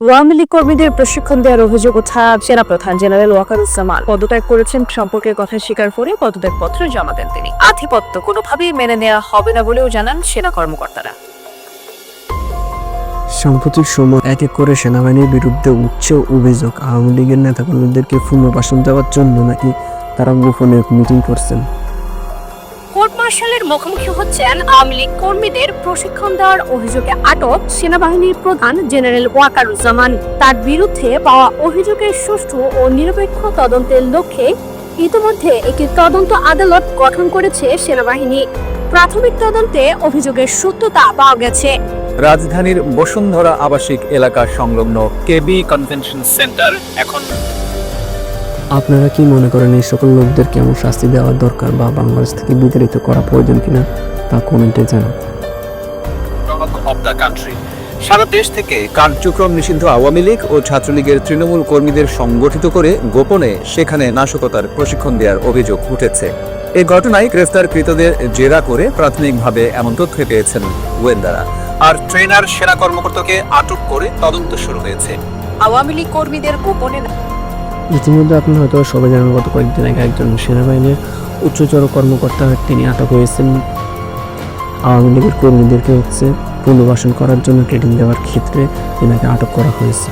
আওয়ামী লীগ কর্মীদের প্রশিক্ষণ দেওয়ার অভিযোগ ওঠা জেনারেল ওয়াকারুজ্জামান। পদত্যাগ করেছেন সম্পর্কের কথা স্বীকার করে জমা দেন তিনি। আধিপত্য কোনোভাবেই মেনে নেওয়া হবে না বলেও জানান সেনা কর্মকর্তারা। সাম্প্রতিক সময় এক এক করে সেনাবাহিনীর বিরুদ্ধে উচ্চ অভিযোগ আওয়ামী লীগের নেতাকর্মীদেরকে পুনর্বাসন দেওয়ার জন্য নাকি তারা গোপনে মিটিং করছেন? কোর্ট মার্শালের মুখোমুখি হচ্ছেন আওয়ামী লীগ কর্মীদের প্রশিক্ষণ দেওয়ার অভিযোগে আটক সেনাবাহিনীর প্রধান জেনারেল ওয়াকারুজ্জামান। তার বিরুদ্ধে পাওয়া অভিযোগের সুষ্ঠু ও নিরপেক্ষ তদন্তের লক্ষ্যে ইতিমধ্যে একটি তদন্ত আদালত গঠন করেছে সেনাবাহিনী। প্রাথমিক তদন্তে অভিযোগের সত্যতা পাওয়া গেছে। রাজধানীর বসুন্ধরা আবাসিক এলাকা সংলগ্ন কেবি কনভেনশন সেন্টার এখন আপনারা কি মনে করেন এই সকল লোকদের কেমন শাস্তি দেওয়া দরকার বা বাংলাদেশ থেকে বিতাড়িত করা প্রয়োজন কিনা তা কমেন্টে জানান। অফ দ্য কান্ট্রি সারা দেশ থেকে কার্যক্রম নিষিদ্ধ আওয়ামী লীগ ও ছাত্রলীগের তৃণমূল কর্মীদের সংগঠিত করে গোপনে সেখানে নাশকতার প্রশিক্ষণ দেওয়ার অভিযোগ উঠেছে। এই ঘটনায় গ্রেফতারকৃতদের জেরা করে প্রাথমিকভাবে এমন তথ্য পেয়েছেন গোয়েন্দারা। আর ট্রেনার সেনা কর্মকর্তাকে আটক করে তদন্ত শুরু হয়েছে। আওয়ামী লীগ কর্মীদের গোপনে ইতিমধ্যে আপনি হয়তো সবাই জানেন, গত কয়েকদিন আগে একজন সেনাবাহিনীর উচ্চচর কর্মকর্তা তিনি আটক হয়েছেন। আওয়ামী লীগের কর্মীদেরকে হচ্ছে পুনর্বাসন করার জন্য ট্রেনিং দেওয়ার ক্ষেত্রে তিনাকে আটক করা হয়েছে।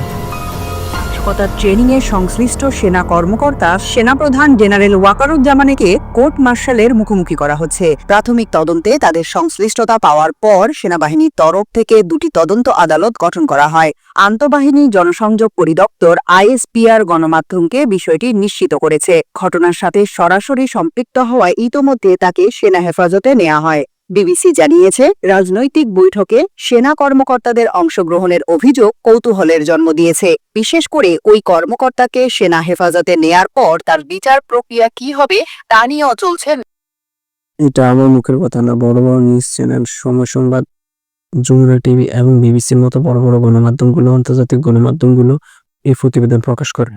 নাশকতার ট্রেনিং এ সংশ্লিষ্ট সেনা কর্মকর্তা সেনাপ্রধান জেনারেল ওয়াকারুজ্জামানেকে কোর্ট মার্শালের মুখোমুখি করা হচ্ছে। প্রাথমিক তদন্তে তাদের সংশ্লিষ্টতা পাওয়ার পর সেনাবাহিনীর তরফ থেকে দুটি তদন্ত আদালত গঠন করা হয়। আন্তঃবাহিনী জনসংযোগ পরিদপ্তর আইএসপিআর গণমাধ্যমকে বিষয়টি নিশ্চিত করেছে। ঘটনার সাথে সরাসরি সম্পৃক্ত হওয়ায় ইতোমধ্যে তাকে সেনা হেফাজতে নেওয়া হয়। বিবিসি জানিয়েছে রাজনৈতিক বৈঠকে সেনা কর্মকর্তাদের অংশগ্রহণের অভিযোগ কৌতূহলের জন্ম দিয়েছে। বিশেষ করে ওই কর্মকর্তাকে সেনা হেফাজতে নেয়ার পর তার বিচার প্রক্রিয়া কি হবে তা নিয়েও চলছে এটা আমার মুখের কথা না বড় বড় নিউজ চ্যানেল সময় সংবাদ যমুনা টিভি এবং বিবিসির মতো বড় বড় গণমাধ্যমগুলো আন্তর্জাতিক গণমাধ্যমগুলো এই প্রতিবেদন প্রকাশ করে